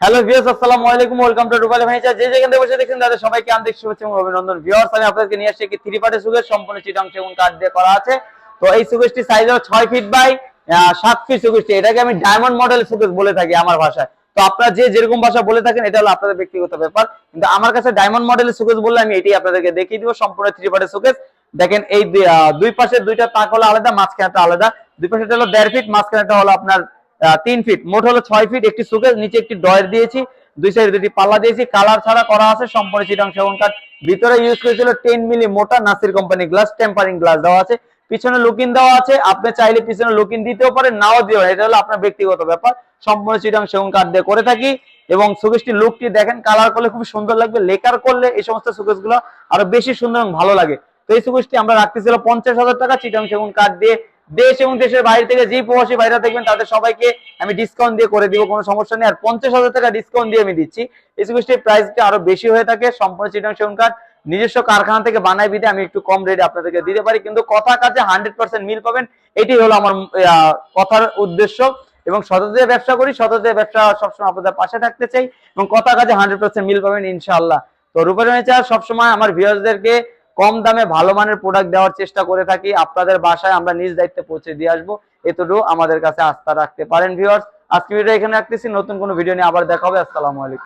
Hello viewers আসসালামু আলাইকুম welcome to রুবালি ভাইচা যে যেখান থেকে বসে দেখছেন, তাদের সবাইকে আন্তরিক শুভেচ্ছা এবং অভিনন্দন। ভিউয়ার্স আমি আপনাদেরকে নিয়ে আসছি একটি থ্রি পার্টের সুগেশ সম্পূর্ণ চিটাং সেগুন কাঠ দিয়ে করা আছে। তো এই সুগেশটি সাইজ হলো ছয় ফিট বাই সাত ফিট সুগেশটি এটাকে আমি ডায়মন্ড মডেল সুগেশ বলে থাকি আমার ভাষায়। তো আপনারা যে যেরকম ভাষা বলে থাকেন, এটা হলো আপনাদের ব্যক্তিগত ব্যাপার। কিন্তু আমার কাছে ডায়মন্ড মডেলের সুকেস বললে আমি এটাই আপনাদেরকে দেখিয়ে দিব। সম্পূর্ণ থ্রি পার্টের সুকেস দেখেন এই দুই- পাশে দুইটা তাক হলো আলাদা মাঝখানেটা আলাদা। দুই পাশে হলো দেড় ফিট মাঝখানেটা হলো আপনার তিন ফিট মোট হলো ছয় ফিট একটি সুকেস নিচে একটি ডয়ের দিয়েছি। দুই সাইডে দুটি পাল্লা দিয়েছি। কালার ছাড়া করা আছে সম্পূর্ণ চিটাং সেগুন কাঠ। ভিতরে ইউজ করেছিল টেন মিলি মোটা Nasir company glass tempering glass দেওয়া আছে। পিছনে লুকিং দেওয়া আছে। আপনি চাইলে পিছনে লুকিং দিতেও পারেন, নাও দিও এটা হলো আপনার ব্যক্তিগত ব্যাপার। সম্পূর্ণ চিটাং সেগুন কাঠ দিয়ে করে থাকি। এবং সুকেশটির লুকটি দেখেন কালার করলে খুব সুন্দর লাগবে। লেকার করলে এই সমস্ত সুকেশগুলো আরও বেশি সুন্দর এবং ভালো লাগে। তো এই সুকেশটি আমরা রাখতেছিল পঞ্চাশ হাজার টাকা চিটাং সেগুন কাঠ দিয়ে। দেশ এবং দেশের বাইরে থেকে যে প্রবাসী বাইরে দেখবেন তাদের সবাইকে আমি ডিসকাউন্ট দিয়ে করে দিব, কোনো সমস্যা নেই। আর পঞ্চাশ হাজার টাকা ডিসকাউন্ট দিয়ে আমি দিচ্ছি। এই সুকেশটির প্রাইসটা আরও বেশি হয়ে থাকে, সম্পূর্ণ চিটাং সেগুন কাঠ নিজস্ব কারখানা থেকে বানাই বিদে আমি একটু কম রেটে আপনাদেরকে দিতে পারি। কিন্তু কথা কাজে হান্ড্রেড পার্সেন্ট মিল পাবেন এটি হলো আমার কথার উদ্দেশ্য। এবং সততায় ব্যবসা করি সততায় ব্যবসা সবসময় আপনাদের পাশে থাকতে চাই। এবং কথা কাজে হান্ড্রেড পার্সেন্ট মিল পাবেন ইনশাআল্লাহ। তো রূপালী নেচার সবসময় আমার ভিউয়ার্সদেরকে কম দামে ভালো মানের প্রোডাক্ট দেওয়ার চেষ্টা করে থাকি। আপনাদের বাসায় আমরা নিজ দায়িত্বে পৌঁছে দিয়ে আসব। এতটুকু আমাদের কাছে আস্থা রাখতে পারেন ভিউয়ার্স আজকে ভিডিও এখানে রাখতেছি। নতুন কোনো ভিডিও নিয়ে আবার দেখা হবে। আসসালামু আলাইকুম।